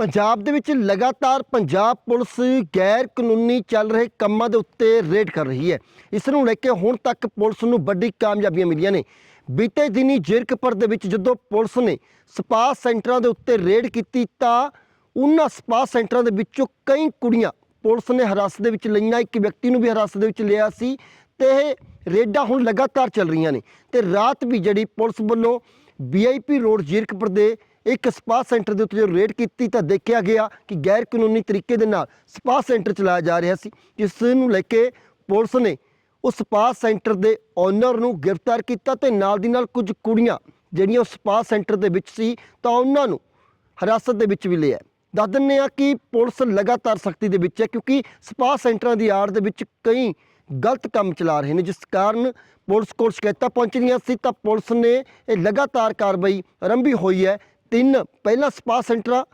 ਪੰਜਾਬ ਦੇ ਵਿੱਚ ਲਗਾਤਾਰ ਪੰਜਾਬ ਪੁਲਿਸ ਗੈਰ ਕਾਨੂੰਨੀ ਚੱਲ ਰਹੇ ਕੰਮਾਂ ਦੇ ਉੱਤੇ ਰੇਡ ਕਰ ਰਹੀ ਹੈ। ਇਸ ਨੂੰ ਲੈ ਕੇ ਹੁਣ ਤੱਕ ਪੁਲਿਸ ਨੂੰ ਵੱਡੀ ਕਾਮਯਾਬੀਆਂ ਮਿਲੀਆਂ ਨੇ। ਬੀਤੇ ਦਿਨੀ ਜ਼ੀਰਕਪੁਰ ਦੇ ਵਿੱਚ ਜਦੋਂ ਪੁਲਿਸ ਨੇ ਸਪਾ ਸੈਂਟਰਾਂ ਦੇ ਉੱਤੇ ਰੇਡ ਕੀਤੀ ਤਾਂ ਉਹਨਾਂ ਸਪਾ ਸੈਂਟਰਾਂ ਦੇ ਵਿੱਚੋਂ ਕਈ ਕੁੜੀਆਂ ਪੁਲਿਸ ਨੇ ਹਿਰਾਸਤ ਦੇ ਵਿੱਚ ਲਈਆਂ। ਇੱਕ ਵਿਅਕਤੀ ਨੂੰ ਵੀ ਹਿਰਾਸਤ ਦੇ ਵਿੱਚ ਲਿਆ ਸੀ ਤੇ ਇਹ ਰੇਡਾਂ ਹੁਣ ਲਗਾਤਾਰ ਚੱਲ ਰਹੀਆਂ ਨੇ। ਤੇ ਰਾਤ ਵੀ ਜਿਹੜੀ ਪੁਲਿਸ ਵੱਲੋਂ ਵੀਆਈਪੀ ਰੋਡ ਜੀਰਕਪੁਰ ਦੇ ਇੱਕ ਸਪਾ ਸੈਂਟਰ ਦੇ ਉੱਤੇ ਜਦੋਂ ਰੇਡ ਕੀਤੀ ਤਾਂ ਦੇਖਿਆ ਗਿਆ ਕਿ ਗੈਰ ਕਾਨੂੰਨੀ ਤਰੀਕੇ ਦੇ ਨਾਲ ਸਪਾ ਸੈਂਟਰ ਚਲਾਇਆ ਜਾ ਰਿਹਾ ਸੀ, ਜਿਸ ਨੂੰ ਲੈ ਕੇ ਪੁਲਿਸ ਨੇ ਉਸ ਸਪਾ ਸੈਂਟਰ ਦੇ ਓਨਰ ਨੂੰ ਗ੍ਰਿਫਤਾਰ ਕੀਤਾ ਤੇ ਨਾਲ ਦੀ ਨਾਲ ਕੁਝ ਕੁੜੀਆਂ ਜਿਹੜੀਆਂ ਉਸ ਸਪਾ ਸੈਂਟਰ ਦੇ ਵਿੱਚ ਸੀ ਤਾਂ ਉਹਨਾਂ ਨੂੰ ਹਿਰਾਸਤ ਦੇ ਵਿੱਚ ਵੀ ਲਿਆ। ਦੱਸ ਦਿੰਦੇ ਆ ਕਿ ਪੁਲਿਸ ਲਗਾਤਾਰ ਸਖਤੀ ਦੇ ਵਿੱਚ ਹੈ ਕਿਉਂਕਿ ਸਪਾ ਸੈਂਟਰਾਂ ਦੀ ਆੜ ਦੇ ਵਿੱਚ ਕਈ ਗਲਤ ਕੰਮ ਚਲਾ ਰਹੇ ਨੇ, ਜਿਸ ਕਾਰਨ ਪੁਲਿਸ ਕੋਲ ਸ਼ਿਕਾਇਤਾਂ ਪਹੁੰਚ ਰਹੀਆਂ ਸੀ ਤਾਂ ਪੁਲਿਸ ਨੇ ਇਹ ਲਗਾਤਾਰ ਕਾਰਵਾਈ ਆਰੰਭੀ ਹੋਈ ਹੈ ਤਿੰਨ ਪਹਿਲਾਂ ਸਪਾ ਸੈਂਟਰਾਂ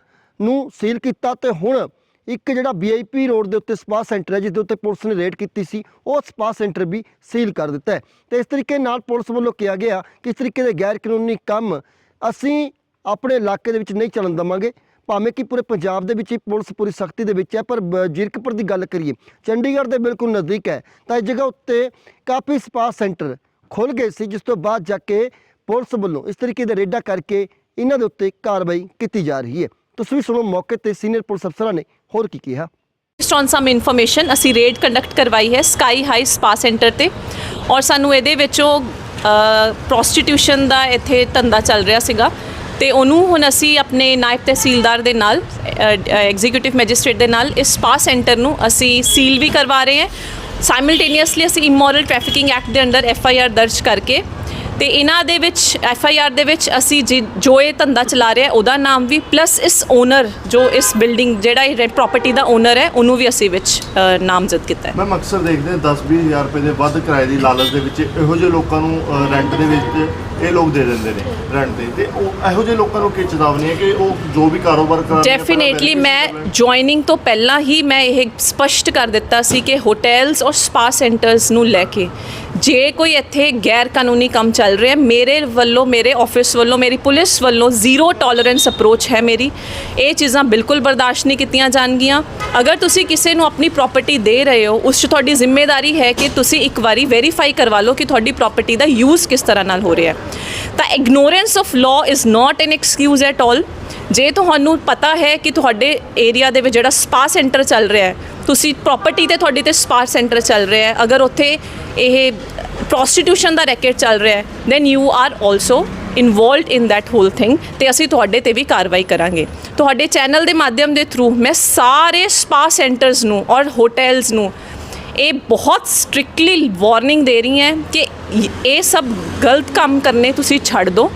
ਨੂੰ ਸੀਲ ਕੀਤਾ ਤੇ ਹੁਣ ਇੱਕ ਜਿਹੜਾ ਵੀਆਈਪੀ ਰੋਡ ਦੇ ਉੱਤੇ ਸਪਾ ਸੈਂਟਰ ਹੈ ਜਿਸ ਦੇ ਉੱਤੇ ਪੁਲਿਸ ਨੇ ਰੇਡ ਕੀਤੀ ਸੀ, ਉਹ ਸਪਾ ਸੈਂਟਰ ਵੀ ਸੀਲ ਕਰ ਦਿੱਤਾ ਹੈ। ਤੇ ਇਸ ਤਰੀਕੇ ਨਾਲ ਪੁਲਿਸ ਵੱਲੋਂ ਕਿਹਾ ਗਿਆ ਕਿ ਇਸ ਤਰੀਕੇ ਦੇ ਗੈਰ ਕਾਨੂੰਨੀ ਕੰਮ ਅਸੀਂ ਆਪਣੇ ਇਲਾਕੇ ਦੇ ਵਿੱਚ ਨਹੀਂ ਚੱਲਣ ਦਵਾਂਗੇ। ਭਾਵੇਂ ਕਿ ਪੂਰੇ ਪੰਜਾਬ ਦੇ ਵਿੱਚ ਹੀ ਪੁਲਿਸ ਪੂਰੀ ਸਖਤੀ ਦੇ ਵਿੱਚ ਹੈ, ਪਰ ਬ- ਜੀਰਕਪੁਰ ਦੀ ਗੱਲ ਕਰੀਏ, ਚੰਡੀਗੜ੍ਹ ਦੇ ਬਿਲਕੁਲ ਨਜ਼ਦੀਕ ਹੈ। ਤਾਂ ਇਸ ਜਗ੍ਹਾ ਉੱਤੇ ਕਾਫੀ ਸਪਾ ਸੈਂਟਰ ਖੁੱਲ ਗਏ ਸੀ, ਜਿਸ ਤੋਂ ਬਾਅਦ ਜਾ ਕੇ ਪੁਲਿਸ ਵੱਲੋਂ ਇਸ ਤਰੀਕੇ ਦੇ ਰੇਡਾਂ ਕਰਕੇ ਇਹਨਾਂ ਦੇ ਉੱਤੇ ਕਾਰਵਾਈ ਕੀਤੀ ਜਾ ਰਹੀ ਹੈ। ਤੁਸੀਂ ਵੀ ਸੁਣੋ ਮੌਕੇ ਤੇ ਸੀਨੀਅਰ ਪੁਲਿਸ ਅਫਸਰਾਂ ਨੇ ਹੋਰ ਕੀ ਕਿਹਾ। ਬੇਸਡ ਔਨ ਸਮ ਇਨਫੋਰਮੇਸ਼ਨ ਅਸੀਂ ਰੇਡ ਕੰਡਕਟ ਕਰਵਾਈ ਹੈ ਸਕਾਈ ਹਾਈ ਸਪਾ ਸੈਂਟਰ ਤੇ। ਔਰ ਸਾਨੂੰ ਇਹਦੇ ਵਿੱਚੋਂ ਪ੍ਰੋਸਟੀਟਿਊਸ਼ਨ ਦਾ ਇੱਥੇ ਧੰਦਾ ਚੱਲ ਰਿਹਾ ਸੀਗਾ। ਤੇ ਉਹਨੂੰ ਹੁਣ ਅਸੀਂ ਆਪਣੇ ਨਾਇਬ ਤਹਿਸੀਲਦਾਰ ਦੇ ਨਾਲ ਐਗਜ਼ੀਕਿਊਟਿਵ ਮੈਜਿਸਟ੍ਰੇਟ ਦੇ ਨਾਲ ਇਸ ਸਪਾ ਸੈਂਟਰ ਨੂੰ ਅਸੀਂ ਸੀਲ ਵੀ ਕਰਵਾ ਰਹੇ ਹਾਂ। ਸਾਈਮਲਟੇਨੀਅਸਲੀ ਅਸੀਂ ਇਮੋਰਲ ਟ੍ਰੈਫਿਕਿੰਗ ਐਕਟ ਦੇ ਅੰਡਰ ਐਫ ਆਈ ਆਰ ਦਰਜ ਕਰਕੇ ਤੇ ਇਹਨਾਂ ਦੇ ਵਿੱਚ ਐਫ ਆਈ ਆਰ ਦੇ ਵਿੱਚ ਅਸੀਂ ਜਿ- ਜੋ ਇਹ ਧੰਦਾ ਚਲਾ ਰਿਹਾ ਉਹਦਾ ਨਾਮ ਵੀ ਪਲੱਸ ਇਸ ਓਨਰ ਜੋ ਇਸ ਬਿਲਡਿੰਗ ਜਿਹੜਾ ਇਹ ਪ੍ਰਾਪਰਟੀ ਦਾ ਓਨਰ ਹੈ ਉਹਨੂੰ ਵੀ ਅਸੀਂ ਵਿੱਚ ਅ, ਨਾਮਜ਼ਦ ਕੀਤਾ ਹੈ। ਮੈਂ ਅਕਸਰ ਦੇਖਦੇ ਹਾਂ 10 ਹਜ਼ਾਰ ਰੁਪਏ ਦੇ ਵੱਧ ਕਿਰਾਏ ਦੀ ਲਾਲਚ ਦੇ ਵਿੱਚ ਇਹੋ ਜਿਹੇ ਲੋਕਾਂ ਨੂੰ ਰੈਂਟ ਦੇ ਵਿੱਚ ਇਹ ਲੋਕ ਦੇ ਦਿੰਦੇ ਨੇ ਰੈਂਟ ਤੇ ਤੇ ਉਹ ਇਹੋ ਜਿਹੇ ਲੋਕਾਂ ਨੂੰ ਕੀ ਚੇਤਾਵਨੀ ਹੈ ਕਿ ਉਹ ਜੋ ਵੀ ਕਾਰੋਬਾਰ ਕਰ ਡੈਫੀਨੇਟਲੀ ਮੈਂ ਜੁਆਇਨਿੰਗ ਤੋਂ ਪਹਿਲਾਂ ਹੀ ਮੈਂ ਇਹ ਸਪਸ਼ਟ ਕਰ ਦਿੱਤਾ ਸੀ ਕਿ ਹੋਟਲਸ ਔਰ ਸਪਾ ਸੈਂਟਰਸ ਨੂੰ ਲੈ ਕੇ ਜੇ ਕੋਈ ਇੱਥੇ ਗੈਰ ਕਾਨੂੰਨੀ ਕੰਮ ਚੱਲ ਚੱਲ ਰਿਹਾ ਮੇਰੇ ਵੱਲੋਂ, ਮੇਰੇ ਆਫਿਸ ਵੱਲੋਂ, ਮੇਰੀ ਪੁਲਿਸ ਵੱਲੋਂ ਜ਼ੀਰੋ ਟੋਲਰੈਂਸ ਅਪਰੋਚ ਹੈ ਮੇਰੀ। ਇਹ ਚੀਜ਼ਾਂ ਬਿਲਕੁਲ ਬਰਦਾਸ਼ਤ ਨਹੀਂ ਕੀਤੀਆਂ ਜਾਣਗੀਆਂ। ਅਗਰ ਤੁਸੀਂ ਕਿਸੇ ਨੂੰ ਆਪਣੀ ਪ੍ਰਾਪਰਟੀ ਦੇ ਰਹੇ ਹੋ, ਉਸ 'ਚ ਤੁਹਾਡੀ ਜ਼ਿੰਮੇਵਾਰੀ ਹੈ ਕਿ ਤੁਸੀਂ ਇੱਕ ਵਾਰੀ ਵੈਰੀਫਾਈ ਕਰਵਾ ਲਓ ਕਿ ਤੁਹਾਡੀ ਪ੍ਰਾਪਰਟੀ ਦਾ ਯੂਜ਼ ਕਿਸ ਤਰ੍ਹਾਂ ਨਾਲ ਹੋ ਰਿਹਾ ਹੈ। ਤਾਂ ignorance of law is not an excuse at all ਜੇ ਤੁਹਾਨੂੰ ਪਤਾ ਹੈ ਕਿ ਤੁਹਾਡੇ ਏਰੀਆ ਦੇ ਵਿੱਚ ਜਿਹੜਾ ਸਪਾ ਸੈਂਟਰ ਚੱਲ ਰਿਹਾ ਹੈ, ਤੁਸੀਂ ਪ੍ਰਾਪਰਟੀ ਤੇ ਤੁਹਾਡੀ ਤੇ ਸਪਾ ਸੈਂਟਰ ਚੱਲ ਰਿਹਾ ਹੈ। ਅਗਰ ਉੱਥੇ ਇਹ ਪ੍ਰੋਸਟੀਟਿਊਸ਼ਨ ਦਾ ਰੈਕੇਟ ਚੱਲ ਰਿਹਾ ਹੈ then you are also involved in that whole thing ਤੇ ਅਸੀਂ ਤੁਹਾਡੇ ਤੇ ਵੀ ਕਾਰਵਾਈ ਕਰਾਂਗੇ। ਤੁਹਾਡੇ ਚੈਨਲ ਦੇ ਮਾਧਿਅਮ ਦੇ ਥਰੂ ਮੈਂ ਸਾਰੇ ਸਪਾ ਸੈਂਟਰਸ ਨੂੰ ਔਰ ਹੋਟਲਸ ਨੂੰ ਇਹ ਬਹੁਤ ਸਟ੍ਰਿਕਟਲੀ ਵਾਰਨਿੰਗ ਦੇ ਰਹੀ ਹੈ ਕਿ ਇਹ ਸਭ ਗਲਤ ਕੰਮ ਕਰਨੇ ਤੁਸੀਂ ਛੱਡ ਦਿਓ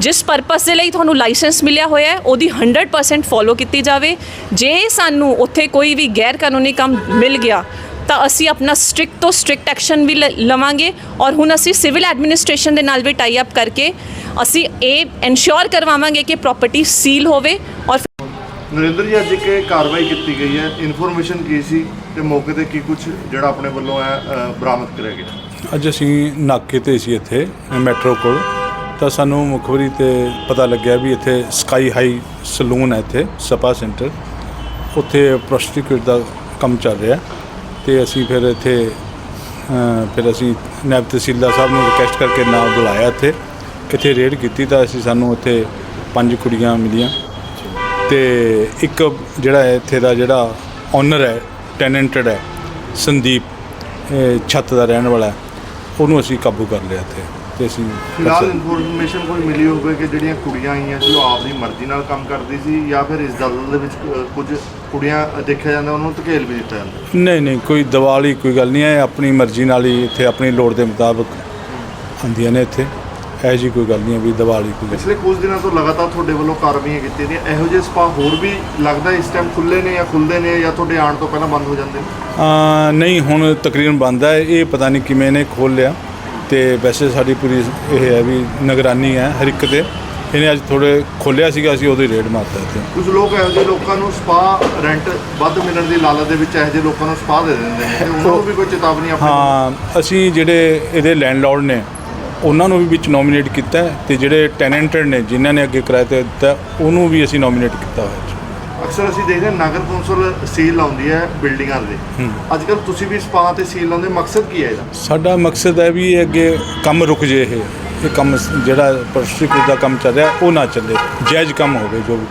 ਜਿਸ ਪਰਪਸ ਦੇ ਲਈ ਤੁਹਾਨੂੰ ਲਾਇਸੈਂਸ ਮਿਲਿਆ ਹੋਇਆ ਹੈ, ਉਹਦੀ 100% ਫੋਲੋ ਕੀਤੀ ਜਾਵੇ। ਜੇ ਸਾਨੂੰ ਉੱਥੇ ਕੋਈ ਵੀ ਗੈਰ ਕਾਨੂੰਨੀ ਕੰਮ ਮਿਲ ਗਿਆ ਤਾਂ ਅਸੀਂ ਆਪਣਾ ਸਟ੍ਰਿਕਟ ਤੋਂ ਸਟ੍ਰਿਕਟ ਐਕਸ਼ਨ ਵੀ ਲ- ਲਵਾਂਗੇ ਔਰ ਹੁਣ ਅਸੀਂ ਸਿਵਲ ਐਡਮਿਨਿਸਟ੍ਰੇਸ਼ਨ ਦੇ ਨਾਲ ਵੀ ਟਾਈ ਅਪ ਕਰਕੇ ਅਸੀਂ ਇਹ ਇਨਸ਼ੋਰ ਕਰਵਾਵਾਂਗੇ ਕਿ ਪ੍ਰਾਪਰਟੀ ਸੀਲ ਹੋਵੇ ਔਰ ਨਰਿੰਦਰ ਜੀ ਅੱਜ ਇੱਕ ਇਹ ਕਾਰਵਾਈ ਕੀਤੀ ਗਈ ਹੈ। ਇਨਫੋਰਮੇਸ਼ਨ ਕੀ ਸੀ ਤੇ ਮੌਕੇ ਤੇ ਕੀ ਕੁਝ ਜਿਹੜਾ ਆਪਣੇ ਵੱਲੋਂ ਹੈ ਅ, ਬਰਾਮਦ ਕਰਿਆ ਗਿਆ? ਅੱਜ ਅਸੀਂ ਨਾਕੇ ਤੇ ਸੀ ਇੱਥੇ ਮੈਟਰੋ ਕੋਲ। ਤਾਂ ਸਾਨੂੰ ਮੁਖਬਰੀ ਤੇ ਪਤਾ ਲੱਗਿਆ ਵੀ ਇੱਥੇ ਸਕਾਈ ਹਾਈ ਸਲੂਨ ਹੈ ਇੱਥੇ ਸਪਾ ਸੈਂਟਰ ਉੱਥੇ ਪ੍ਰੋਸਟੀਕਿਊਟ ਦਾ ਕੰਮ ਚੱਲ ਰਿਹਾ। ਤੇ ਅਸੀਂ ਫਿਰ ਇੱਥੇ ਫਿਰ ਅਸੀਂ ਨਾਇਬ ਤਹਿਸੀਲਦਾਰ ਸਾਹਿਬ ਨੂੰ ਰਿਕਵੈਸਟ ਕਰਕੇ ਨਾਲ ਬੁਲਾਇਆ ਇੱਥੇ। ਕਿਤੇ ਰੇਡ ਕੀਤੀ ਤਾਂ ਅਸੀਂ ਸਾਨੂੰ ਇੱਥੇ ਪੰਜ ਕੁੜੀਆਂ ਮਿਲੀਆਂ। ਤੇ ਇੱਕ ਜਿਹੜਾ ਹੈ ਇੱਥੇ ਦਾ ਜਿਹੜਾ ਓਨਰ ਹੈ ਟੈਨੈਂਟਡ ਹੈ ਸੰਦੀਪ ਛੱਤ ਦਾ ਰਹਿਣ ਵਾਲਾ ਉਹਨੂੰ ਅਸੀਂ ਕਾਬੂ ਕਰ ਲਿਆ ਇੱਥੇ ਤੇ ਅਸੀਂ ਫਿਲਹਾਲ ਇਨਫੋਰਮੇਸ਼ਨ ਕੋਈ ਮਿਲੀ ਹੋਵੇ ਕਿ ਜਿਹੜੀਆਂ ਕੁੜੀਆਂ ਆਈਆਂ ਸੀ ਉਹ ਆਪਦੀ ਮਰਜ਼ੀ ਨਾਲ ਕੰਮ ਕਰਦੀ ਸੀ ਜਾਂ ਫਿਰ ਇਸ ਦਲ ਦੇ ਵਿੱਚ ਕੁਝ ਕੁੜੀਆਂ ਦੇਖਿਆ ਜਾਂਦਾ ਉਹਨਾਂ ਨੂੰ ਧਕੇਲ ਵੀ ਦਿੱਤਾ ਜਾਂਦਾ। ਨਹੀਂ ਨਹੀਂ ਕੋਈ ਦਿਵਾਲੀ ਕੋਈ ਗੱਲ ਨਹੀਂ ਹੈ ਆਪਣੀ ਮਰਜ਼ੀ ਨਾਲ ਹੀ ਇੱਥੇ ਆਪਣੀ ਲੋੜ ਦੇ ਮੁਤਾਬਕ ਆਉਂਦੀਆਂ ਨੇ ਇੱਥੇ। ਇਹੋ ਜਿਹੀ ਕੋਈ ਗੱਲ ਨਹੀਂ ਹੈ ਵੀ ਦਿਵਾਲੀ ਕੋਈ। ਪਿਛਲੇ ਕੁਝ ਦਿਨਾਂ ਤੋਂ ਲਗਾਤਾਰ ਤੁਹਾਡੇ ਵੱਲੋਂ ਕਾਰਵਾਈਆਂ ਕੀਤੀਆਂ ਨੇ ਇਹੋ ਜਿਹੇ ਸਪਾ ਹੋਰ ਵੀ ਲੱਗਦਾ ਇਸ ਟਾਈਮ ਖੁੱਲੇ ਨੇ ਜਾਂ ਖੁੱਲਦੇ ਨੇ ਜਾਂ ਤੁਹਾਡੇ ਆਉਣ ਤੋਂ ਪਹਿਲਾਂ ਬੰਦ ਹੋ ਜਾਂਦੇ ਨੇ? ਅਹ ਨਹੀਂ ਹੁਣ ਤਕਰੀਬਨ ਬੰਦ ਹੈ। ਇਹ ਪਤਾ ਨਹੀਂ ਕਿਵੇਂ ਨੇ ਖੋਲ ਲਿਆ। ਤੇ ਵੈਸੇ ਸਾਡੀ ਪੂਰੀ ਇਹ ਹੈ ਵੀ ਨਿਗਰਾਨੀ ਹੈ ਹਰ ਇੱਕ ਤੇ। ਇਹਨੇ ਅੱਜ ਥੋੜੇ ਖੋਲਿਆ ਸੀਗਾ ਅਸੀਂ ਉਹਦੇ ਰੇਡ ਮਾਰਤਾ ਇੱਥੇ। ਕੁਝ ਲੋਕ ਇਹੋ ਜਿਹੇ ਲੋਕਾਂ ਨੂੰ ਸਪਾ ਰੈਂਟ ਵੱਧ ਮਿਲਣ ਦੀ ਲਾਲਚ ਦੇ ਵਿੱਚ ਇਹੋ ਜਿਹੇ ਲੋਕਾਂ ਨੂੰ ਸਪਾ ਦੇ ਦਿੰਦੇ ਨੇ ਉਹਨਾਂ ਨੂੰ ਵੀ ਕੋਈ ਚੇਤਾਵਨੀ ਆਪਣੀ ਹਾਂ ਅਸੀਂ ਜਿਹੜੇ ਇਹਦੇ ਲੈਂਡਲੌਰਡ ਨੇ ਉਹਨਾਂ ਨੂੰ ਵੀ ਵਿੱਚ ਨੋਮੀਨੇਟ ਕੀਤਾ ਹੈ ਤੇ ਜਿਹੜੇ ਟੈਨੈਂਟਡ ਨੇ ਜਿਨ੍ਹਾਂ ਨੇ ਅੱਗੇ ਕਿਰਾਏ ਤੇ ਦਿੱਤਾ ਉਹਨੂੰ ਵੀ ਅਸੀਂ ਨੋਮੀਨੇਟ ਕੀਤਾ ਹੋਇਆ ਹੈ ਅਕਸਰ ਅਸੀਂ ਦੇਖਦੇ ਹਾਂ ਨਗਰ ਕੌਂਸਲ ਸੀਲ ਲਾਉਂਦੀ ਹੈ ਬਿਲਡਿੰਗਾਂ ਦੇ। ਅੱਜ ਕੱਲ ਤੁਸੀਂ ਵੀ ਸਪਾ ਤੇ ਸੀਲ ਲਾਉਂਦੇ ਮਕਸਦ ਕੀ ਹੈ ਇਹਦਾ? ਸਾਡਾ ਮਕਸਦ ਹੈ ਵੀ ਇਹ ਅੱਗੇ ਕੰਮ ਰੁਕ ਜੇ ਇਹ। ਇਹ ਕੰਮ ਜਿਹੜਾ ਪ੍ਰਸ਼ਿਕਤ ਦਾ ਕੰਮ ਚੱਲਿਆ ਉਹ ਨਾ ਚੱਲੇ, ਜਾਇਜ਼ ਕੰਮ ਹੋਵੇ ਜੋ ਵੀ